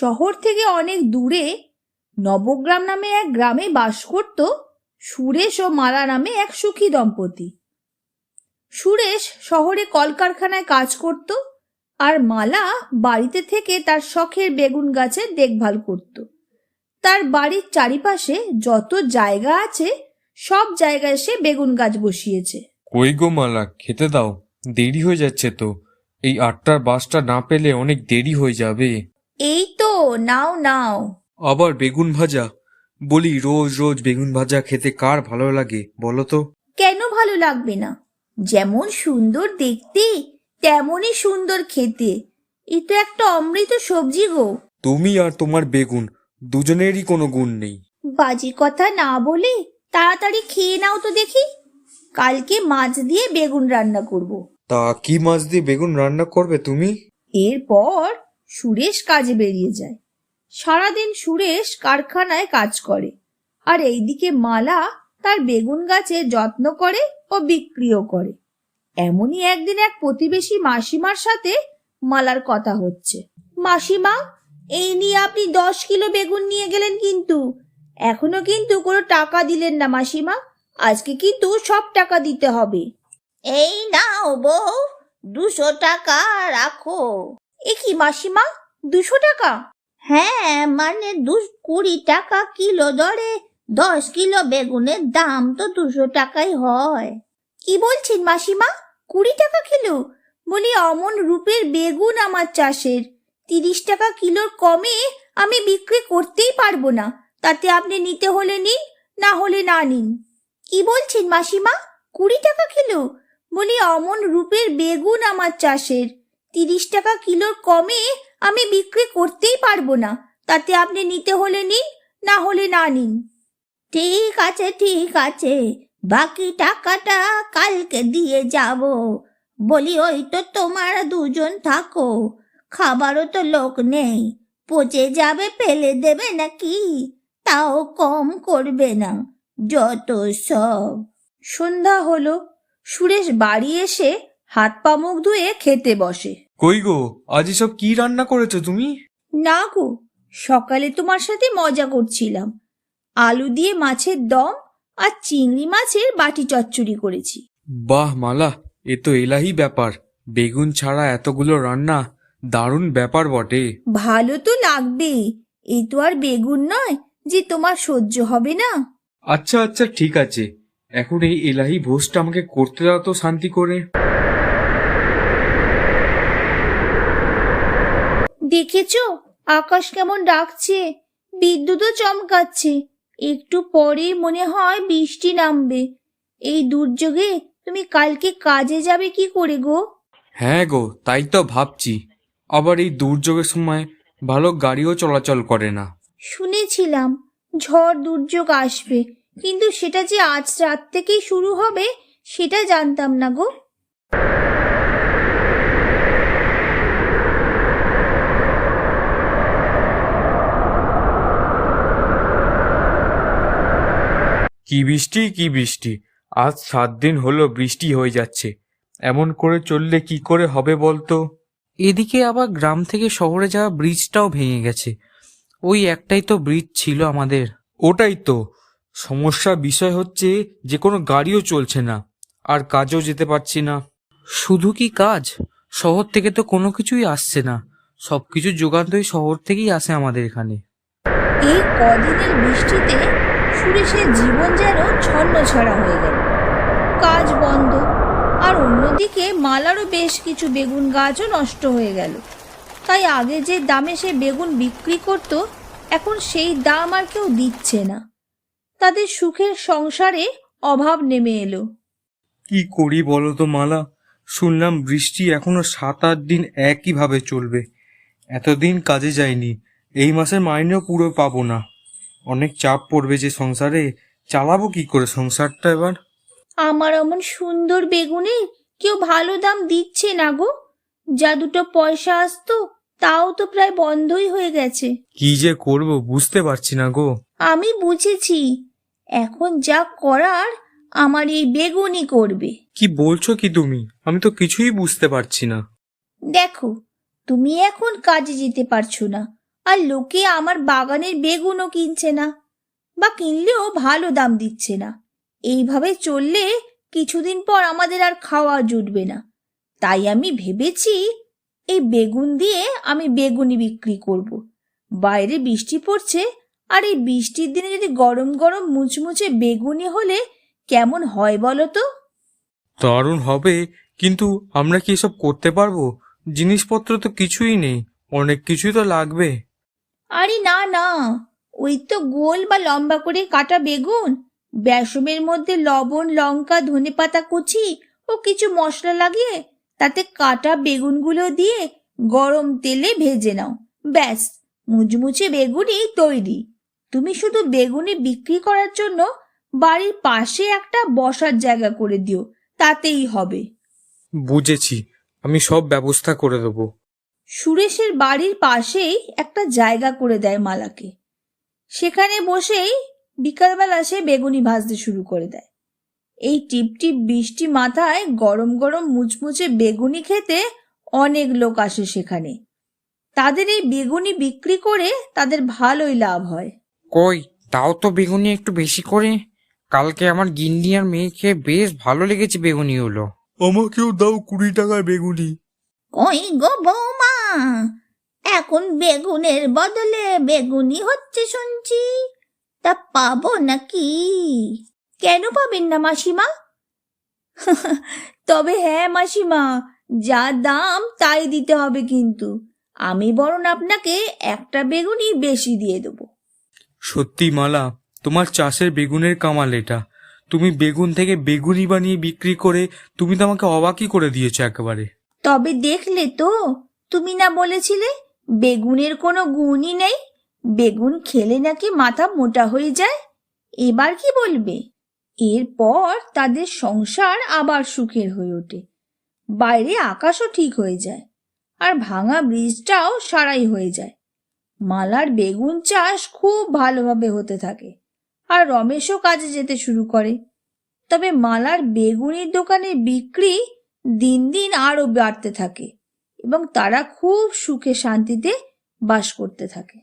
শহর থেকে অনেক দূরে নবগ্রাম নামে এক গ্রামে বাস করত সুরেশ ও মালা নামে এক সুখী দম্পতি। সুরেশ শহরে কলকারখানায় কাজ করত আর মালা বাড়িতে থেকে তার শখের বেগুন গাছের দেখভাল করত। তার বাড়ির চারিপাশে যত জায়গা আছে, সব জায়গায় সে বেগুন গাছ বসিয়েছে। কই গো মালা, খেতে দাও, দেরি হয়ে যাচ্ছে তো। এই আটটার বাসটা না পেলে অনেক দেরি হয়ে যাবে। এই তো নাও নাও। আবার বেগুন ভাজা। বলি রোজ রোজ বেগুন ভাজা খেতে কার ভালো লাগে বলো তো? কেন ভালো লাগবে না? যেমন সুন্দর দেখতে তেমনই সুন্দর খেতে। এ তো একটা অমৃত সবজি গো। তুমি আর তোমার বেগুন দুজনেরই কোনো গুণ নেই। বাজি কথা না বলে তাড়াতাড়ি খেয়ে নাও তো দেখি। কালকে মাছ দিয়ে বেগুন রান্না করব। তা কি মাছ দিয়ে বেগুন রান্না করবে তুমি? এরপর সুরেশ কাজে বেরিয়ে যায়। সারাদিন সুরেশ কারখানায় কাজ করে আর এইদিকে মালা তার বেগুন গাছে যত্ন করে ও বিক্রিও করে। এমনই একদিন এক প্রতিবেশী মাসিমার সাথে মালার কথা হচ্ছে। মাসিমা, এই নিয়ে আপনি দশ কিলো বেগুন নিয়ে গেলেন কিন্তু। এখনও কিন্তু কোনো টাকা দিলেন না মাসিমা। আজকে কিন্তু সব টাকা দিতে হবে। এই নাও বউ, দুশো টাকা রাখো। এ কি মাসিমা? দুশো টাকা? হ্যাঁ মানে কুড়ি টাকা কিলো দরে দশ কিলো বেগুনের দাম তো দুশো টাকাই হয়। কি বলছেন মাসিমা? কুড়ি টাকা কিলো? বলি অমন রূপের বেগুন আমার চাষের। তিরিশ টাকা কিলোর কমে আমি বিক্রি করতেই পারব না। তাতে আপনি নিতে হলে নিন না হলে না নিন। কি বলছেন মাসিমা? কুড়ি টাকা কিলো? বলি অমন রূপের বেগুন আমার চাষের। তিরিশ টাকা কিলোর কমে আমি বিক্রি করতেই পারব না। তাতে আপনি নিতে হলে নিন, না হলে না নিন। ঠিক আছে ঠিক আছে, বাকি টাকাটা কালকে দিয়ে যাব। বলি, ওই তো তোমার দুজন থাকো, খাবারও তো লোক নেই, পচে যাবে, ফেলে দেবে নাকি? তাও কম করবে না, যত সব। সন্ধ্যা হলো, সুরেশ বাড়ি এসে হাত পা মুখ ধুয়ে খেতে বসে। কই গো আজ এসব কি রান্না করেছ তুমি? না গো সকালে তোমার সাথে মজা করছিলাম। আলু দিয়ে মাছের দম আর চিংড়ি মাছের বাটি চচ্চড়ি করেছি। বাহ মালা এ তো এলাহি ব্যাপার। বেগুন ছাড়া এতগুলো রান্না দারুণ ব্যাপার বটে। ভালো তো লাগবেই এই তো আর বেগুন নয় যে তোমার সহ্য হবে না। আচ্ছা আচ্ছা ঠিক আছে। এখন এই এলাহি ভোজটা আমাকে করতে দাও তো শান্তি করে। দেখেছ? আকাশ কেমন ডাকছে। বিদ্যুৎও চমকাচ্ছে। একটু পরে মনে হয় বৃষ্টি নামবে। এই দুর্যোগে তুমি কালকে কাজে যাবে কি করে গো? হ্যাঁ গো তাই তো ভাবছি। আবার এই দুর্যোগের সময় ভালো গাড়িও চলাচল করে না। শুনেছিলাম ঝড় দুর্যোগ আসবে। কিন্তু সেটা যে আজ রাত থেকেই শুরু হবে সেটা জানতাম না গো। কি বৃষ্টি কি বৃষ্টি? আজ সাত দিন হলো বৃষ্টি হয়ে যাচ্ছে। এমন করে চললে কি করে হবে বলতো? এদিকে আবার গ্রাম থেকে শহরে যাওয়া ব্রিজটাও ভেঙে গেছে। ওই একটাই তো ব্রিজ ছিল আমাদের। ওটাই তো। সমস্যা বিষয় হচ্ছে যে কোনো গাড়িও চলছে না আর কাজও যেতে পারছি না। শুধু কি কাজ? শহর থেকে তো কোনো কিছুই আসছে না। সব কিছু যোগান তো এই শহর থেকেই আসে আমাদের এখানে। এই কদিনের বৃষ্টিতে সুরেশের জীবন যেন ছন্ন ছড়া হয়ে গেল। কাজ বন্ধ, আর অন্যদিকে মালারও বেশ কিছু বেগুন গাছও নষ্ট হয়ে গেল। তাই আগে যে দামে সে বেগুন বিক্রি করত, এখন সেই দাম আর কেউ দিচ্ছে না। তাদের সুখের সংসারে অভাব নেমে এলো। কি করি বলো তো মালা? শুনলাম বৃষ্টি এখনও সাত আট দিন একইভাবে চলবে। এতদিন কাজে যায়নি এই মাসের মাইনেও পুরো পাবো না। অনেক চাপ পড়বে যে সংসারে চালাবো কি করে সংসারটা এবার? আমার এমন সুন্দর বেগুনে কেউ ভালো দাম দিচ্ছে না গো। যা দুটো পয়সা আসতো তাও তো প্রায় বন্ধই হয়ে গেছে। কি যে করব বুঝতে পারছি না গো। আমি বুঝেছি এখন যা করার আমার এই বেগুনই করবে। কি বলছো কি তুমি? আমি তো কিছুই বুঝতে পারছি না। দেখো তুমি এখন কাজে যেতে পারছ না। আর লোকে আমার বাগানের বেগুনও কিনছে না, বা কিনলেও ভালো দাম দিচ্ছে না। এইভাবে চললে কিছুদিন পর আমাদের আর খাওয়া জুটবে না। তাই আমি ভেবেছি এই বেগুন দিয়ে আমি বেগুনি বিক্রি করব। বাইরে বৃষ্টি পড়ছে, আর এই বৃষ্টির দিনে যদি গরম গরম মুচমুচে বেগুনি হলে কেমন হয় বলো তো? দারুণ হবে, কিন্তু আমরা কি এসব করতে পারব? জিনিসপত্র তো কিছুই নেই, অনেক কিছুই তো লাগবে। আরে না না। ওই তো গোল বা লম্বা করে কাটা বেগুন। বেসমের মধ্যে লবণ, লঙ্কা ধনেপাতা কুচি ও কিছু মশলা লাগিয়ে তাতে কাটা বেগুনগুলো দিয়ে গরম তেলে ভেজে নাও। ব্যাস, মুচমুচে বেগুনি তৈরি। তুমি শুধু বেগুনি বিক্রি করার জন্য বাড়ির পাশে একটা বসার জায়গা করে দিও, তাতেই হবে। বুঝেছি। আমি সব ব্যবস্থা করে দেবো। সুরেশের বাড়ির পাশেই একটা জায়গা করে দেয় মালাকে। সেখানে বসেই বিকালবেলা সে বেগুনি ভাজতে শুরু করে দেয়। এই টিপটিপ বৃষ্টি মাথায় গরম গরম মুচমুচে বেগুনি খেতে অনেক লোক আসে সেখানে। তাদের এই বেগুনি বিক্রি করে তাদের ভালোই লাভ হয়। কই তাও তো বেগুনি একটু বেশি করে? কালকে আমার গিন্নি আর মেয়ে খেয়ে বেশ ভালো লেগেছে বেগুনি হলো আমাকেও দাও কুড়ি টাকার বেগুনি। কই গো বৌমা এখন বেগুনের বদলে বেগুনি হচ্ছে শুনছি। তা পাবো নাকি? কেন পাবেন না মাসিমা? তবে হ্যাঁ মাসিমা যা দাম তাই দিতে হবে কিন্তু। আমি বরং আপনাকে একটা বেগুনি বেশি দিয়ে দেবো। সত্যি মালা তোমার চাষের বেগুনের কামাল এটা। তুমি বেগুন থেকে বেগুনি বানিয়ে বিক্রি করে তুমি তো আমাকে অবাকই করে দিয়েছ একেবারে। তবে দেখলে তো তুমি না বলেছিলে বেগুনের কোনো গুণই নেই? বেগুন খেলে নাকি মাথা মোটা হয়ে যায়? এবার কি বলবে? এরপর তাদের সংসার আবার সুখের হয়ে ওঠে। বাইরে আকাশও ঠিক হয়ে যায় আর ভাঙা ব্রিজটাও সারাই হয়ে যায়। মালার বেগুন চাষ খুব ভালোভাবে হতে থাকে আর রমেশও কাজে যেতে শুরু করে। তবে মালার বেগুনির দোকানে বিক্রি দিন দিন আরও বাড়তে থাকে। এবং তারা খুব সুখে শান্তিতে বাস করতে থাকে।